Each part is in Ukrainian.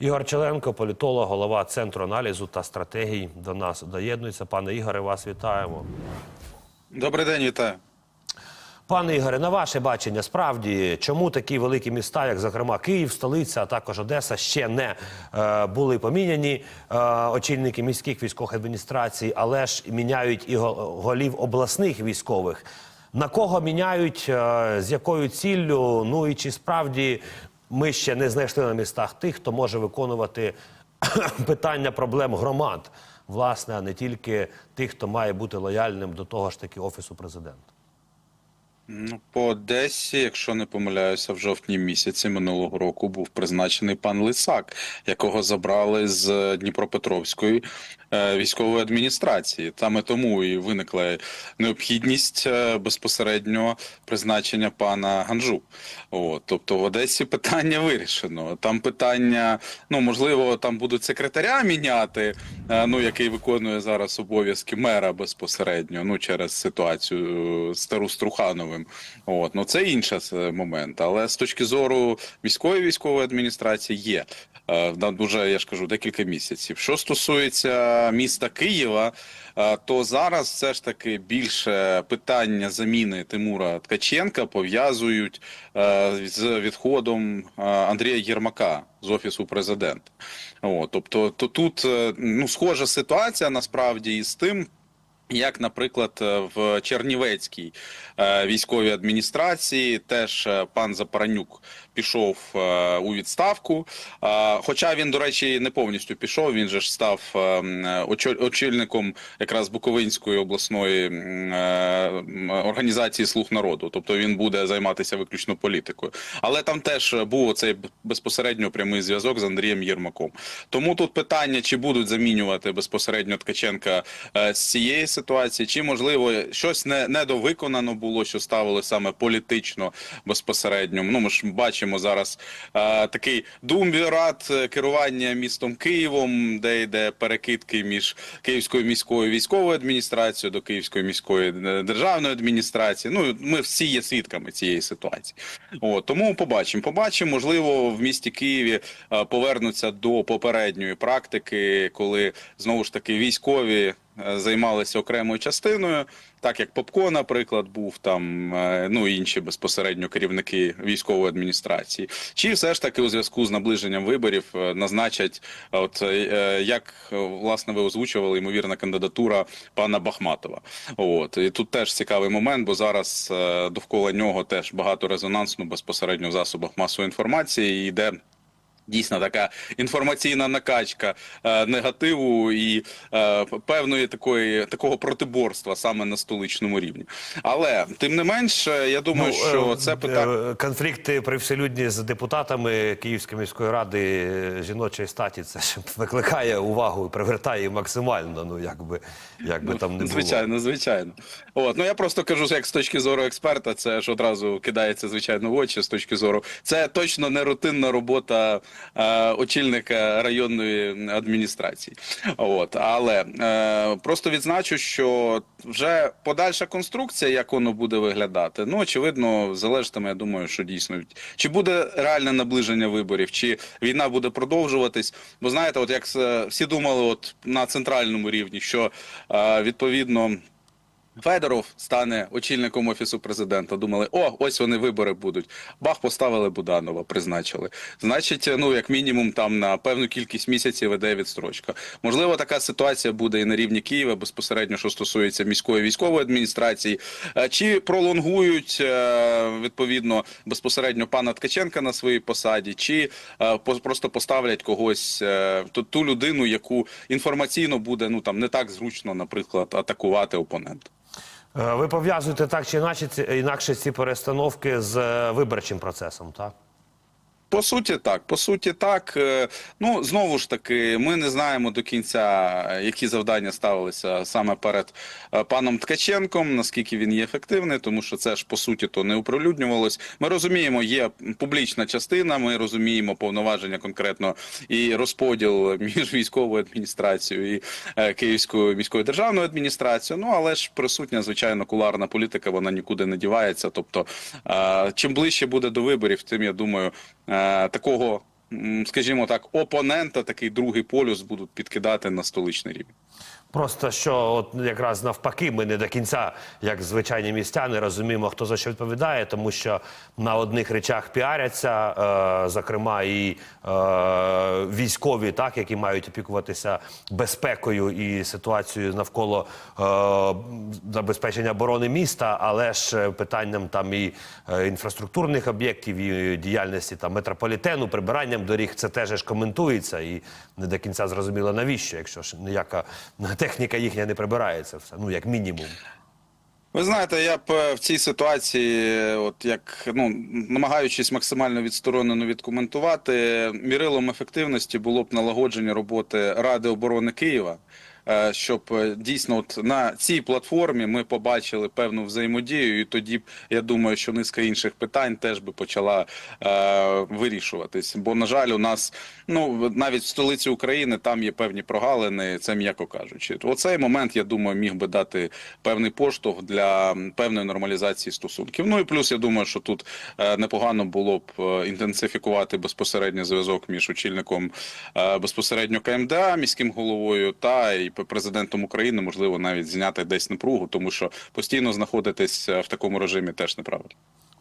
Ігор Челенко, політолог, голова центру аналізу та стратегій до нас доєднується. Пане Ігоре, вас вітаємо. Добрий день, вітаю. Пане Ігоре, на ваше бачення, справді, чому такі великі міста, як зокрема Київ, столиця, а також Одеса, ще не е, були поміняні е, очільники міських військових адміністрацій, але ж міняють і голів обласних військових. На кого міняють, е, з якою ціллю? Ну і чи справді ми ще не знайшли на містах тих, хто може виконувати питання проблем громад, власне, а не тільки тих, хто має бути лояльним до того ж таки офісу президента. Ну, по Одесі, якщо не помиляюся, в жовтні місяці минулого року був призначений пан Лисак, якого забрали з Дніпропетровської е, військової адміністрації. Саме тому і виникла необхідність е, безпосередньо призначення пана Ганжу. От, тобто в Одесі питання вирішено. Там питання, ну можливо, там будуть секретаря міняти, е, ну який виконує зараз обов'язки мера безпосередньо, ну через ситуацію е, стару з Трухановим. От, ну це інший е, момент. Але з точки зору міської військової адміністрації є. е, Дуже я ж кажу декілька місяців. Що стосується міста Києва, е, то зараз все ж таки більше питання заміни Тимура Ткаченка пов'язують з відходом Андрія Єрмака з офісу президента. О, тобто, то тут ну схожа ситуація насправді із тим. Як, наприклад, е, в Чернівецькій е, військовій адміністрації теж е, пан Запаранюк пішов у відставку. Хоча він, до речі, не повністю пішов. Він же ж став очільником якраз Буковинської обласної організації Слуг народу. Тобто він буде займатися виключно політикою. Але там теж був оцей безпосередньо прямий зв'язок з Андрієм Єрмаком. Тому тут питання, чи будуть замінювати безпосередньо Ткаченка з цієї ситуації, чи можливо щось не недовиконано було, що ставили саме політично безпосередньо. Ну ми ж бачимо зараз е, такий думвірат е, керування містом Києвом, де йде перекидки між Київською міською військовою адміністрацією до Київської міської е, державної адміністрації. Ну ми всі є свідками цієї ситуації. От, тому побачимо. Побачимо, можливо, в місті Києві е, повернуться до попередньої практики, коли знову ж таки військові займалися окремою частиною, так як Попко, наприклад, був там, е, ну інші безпосередньо керівники військової адміністрації. Чи все ж таки у зв'язку з наближенням виборів е, назначать, е, от як власне ви озвучували ймовірна кандидатура пана Бахматова? От і тут теж цікавий момент, бо зараз довкола нього теж багато резонансу безпосередньо в засобах масової інформації і йде. Дійсно, така інформаційна накачка е, негативу і е, певної такої такого протиборства саме на столичному рівні. Але тим не менш, я думаю, що е, це питання. е, конфлікти привселюдні з депутатами Київської міської ради е, жіночої статі. Це ж викликає увагу і привертає максимально. Ну якби якби там не було. Звичайно, звичайно. От ну я просто кажу, як з точки зору експерта, це ж одразу кидається звичайно в очі. З точки зору, це точно не рутинна робота очільника районної адміністрації. От але е, просто відзначу, що вже подальша конструкція, як воно буде виглядати, ну очевидно, залежатиме. Я думаю, що дійсно чи буде реальне наближення виборів, чи війна буде продовжуватись. Бо знаєте, от як е, всі думали, от на центральному рівні, що е, відповідно. Федоров стане очільником офісу президента. Думали, о, ось вони вибори будуть. Бах поставили Буданова, призначили. Значить, ну як мінімум, там на певну кількість місяців іде відстрочка. Можливо, така ситуація буде і на рівні Києва, безпосередньо, що стосується міської військової адміністрації. Е, Чи пролонгують е, відповідно безпосередньо пана Ткаченка на своїй посаді, чи е, просто поставлять когось ту, людину, яку інформаційно буде ну там не так зручно, наприклад, атакувати опонента. Е, Ви пов'язуєте так чи інакше ці, перестановки з е, виборчим процесом, так? По суті, так. По суті, так. Е, Ну знову ж таки, ми не знаємо до кінця, е, які завдання ставилися саме перед е, паном Ткаченком, наскільки він є ефективний, тому що це ж по суті то не оприлюднювалось. Ми розуміємо, є публічна частина. Ми розуміємо повноваження конкретно і розподіл між військовою адміністрацією і Київською міською державною адміністрацією. Ну але ж присутня звичайно куларна політика, вона нікуди не дівається. Тобто, чим ближче буде до виборів, тим я думаю, такого м, скажімо так, опонента, такий другий полюс будуть підкидати на столичний рівень. Просто що от якраз навпаки, ми не до кінця, як звичайні містяни, розуміємо, хто за що відповідає, тому що на одних речах піаряться, е, зокрема, і е, військові, так які мають опікуватися безпекою і ситуацією навколо е, забезпечення оборони міста, але ж е, питанням там і е, інфраструктурних об'єктів, і діяльності там метрополітену, прибиранням доріг, це теж ж коментується, і не до кінця зрозуміло навіщо, якщо ж ніяка техніка їхня не прибирається, все ну як мінімум. Ви знаєте, я б е, в цій ситуації, е, от як ну намагаючись максимально відсторонено відкоментувати, мірилом ефективності було б налагодження роботи Ради оборони Києва. Е, Щоб е, дійсно от на цій платформі ми побачили певну взаємодію, і тоді б я думаю, що низка інших питань теж би почала е, вирішуватись. Бо, на жаль, у нас ну навіть в столиці України там є певні прогалини, це м'яко кажучи. Оцей момент, я думаю, міг би дати певний поштовх для певної нормалізації стосунків. Ну і плюс я думаю, що тут е, непогано було б е, інтенсифікувати безпосередньо зв'язок між очільником е, безпосередньо КМДА, міським головою та і президентом України, можливо, навіть зняти десь напругу, тому що постійно знаходитись е, в такому режимі теж неправильно.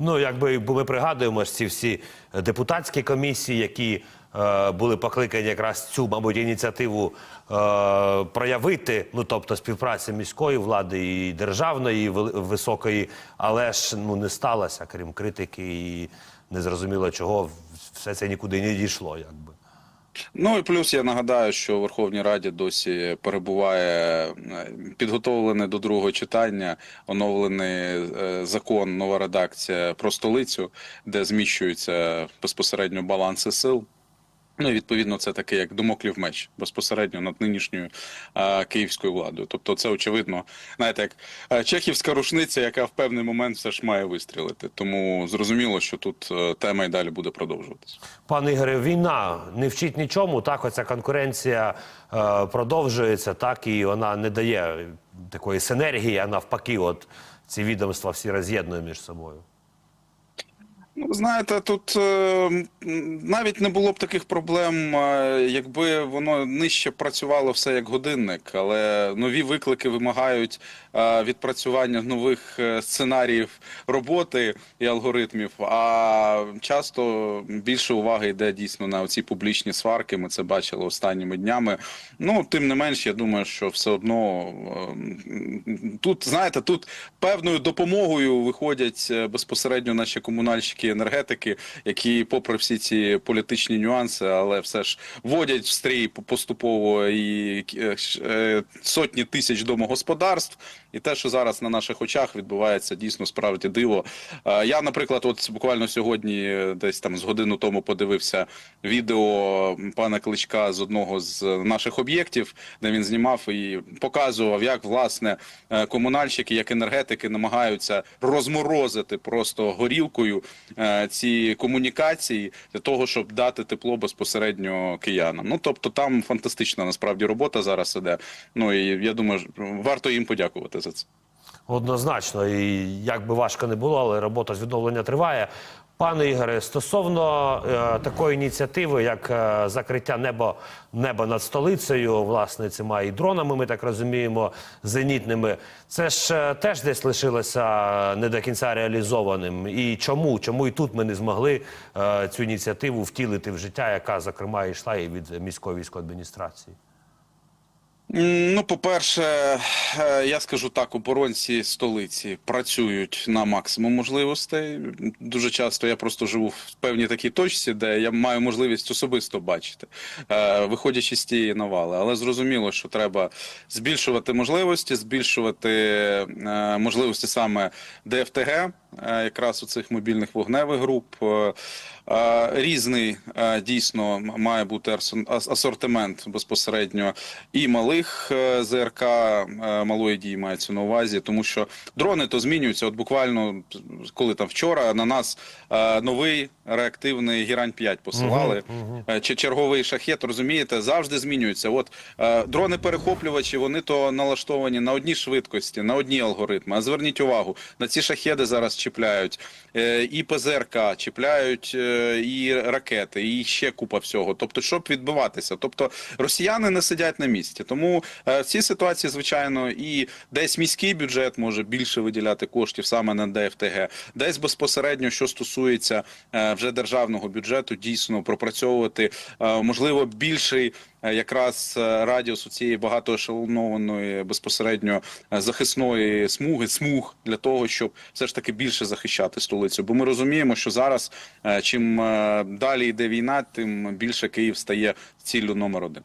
Ну, якби ми пригадуємо ж ці всі депутатські комісії, які е, були покликані якраз цю, мабуть, ініціативу е, проявити, ну тобто співпраця міської влади і державної вели- високої, але ж ну не сталося, крім критики, і незрозуміло чого все це нікуди не дійшло, якби. Ну і плюс я нагадаю, що у Верховній Раді досі перебуває е, підготовлений до другого читання оновлений е, закон, нова редакція про столицю, де зміщуються безпосередньо баланси сил. Ну, відповідно, це таке як домоклів меч безпосередньо над нинішньою е, київською владою. Тобто, це очевидно, знаєте, як е, чехівська рушниця, яка в певний момент все ж має вистрілити. Тому зрозуміло, що тут е, тема і далі буде продовжуватися. Пане Ігоре, війна не вчить нічому. Так, оця конкуренція е, продовжується, так і вона не дає такої синергії, а навпаки, от ці відомства всі роз'єднує між собою. Ну, знаєте, тут е, навіть не було б таких проблем, е, якби воно нижче працювало все як годинник, але нові виклики вимагають е, відпрацювання нових е, сценаріїв роботи і алгоритмів. А часто більше уваги йде дійсно на ці публічні сварки. Ми це бачили останніми днями. Ну, тим не менш, я думаю, що все одно е, тут, знаєте, тут певною допомогою виходять е, безпосередньо наші комунальщики енергетики, які, попри всі ці політичні нюанси, але все ж вводять в стрій поступово і е, е, сотні тисяч домогосподарств. І те, що зараз на наших очах відбувається, дійсно справді диво. Е, Я, наприклад, от буквально сьогодні, десь там з годину тому, подивився відео пана Кличка з одного з наших об'єктів, де він знімав і показував, як власне комунальщики, як енергетики намагаються розморозити просто горілкою ці комунікації для того, щоб дати тепло безпосередньо киянам. Ну тобто там фантастична насправді робота зараз іде. Ну і я думаю, варто їм подякувати за це. Однозначно, і як би важко не було, але робота з відновлення триває. Пане Ігоре, стосовно е, такої ініціативи, як е, закриття небо, неба над столицею, власне, цими і дронами, ми так розуміємо, зенітними, це ж е, теж десь лишилося не до кінця реалізованим. І чому? Чому і тут ми не змогли е, цю ініціативу втілити в життя, яка, зокрема, йшла і від міської військової адміністрації? Ну, по-перше, е, я скажу так, оборонці столиці працюють на максимум можливостей. Дуже часто я просто живу в певній такій точці, де я маю можливість особисто бачити, е, виходячи з тієї навали. Але зрозуміло, що треба збільшувати можливості, збільшувати е, можливості саме ДФТГ, якраз у цих мобільних вогневих груп. Е, е, Різний е, дійсно має бути асортимент безпосередньо і малих е, ЗРК е, малої дії мається на увазі, тому що дрони то змінюються. От буквально коли там вчора на нас е, новий реактивний Гірань 5 посилали. Е, Чи черговий шахет, розумієте, завжди змінюються. От е, дрони-перехоплювачі, вони то налаштовані на одній швидкості, на одні алгоритми. А зверніть увагу, на ці шахеди зараз чіпляють, е, і ПЗРК чіпляють, е, і ракети, і ще купа всього. Тобто, щоб відбиватися. Тобто росіяни не сидять на місці. Тому е, в цій ситуації, звичайно, і десь міський бюджет може більше виділяти коштів саме на ДФТГ, десь безпосередньо, що стосується вже державного бюджету, дійсно пропрацьовувати можливо більший. Е, Якраз е, радіус цієї багатоешелонованої безпосередньо е, захисної смуги, смуг для того, щоб все ж таки більше захищати столицю. Бо ми розуміємо, що зараз чим далі йде війна, тим більше Київ стає ціллю номер один.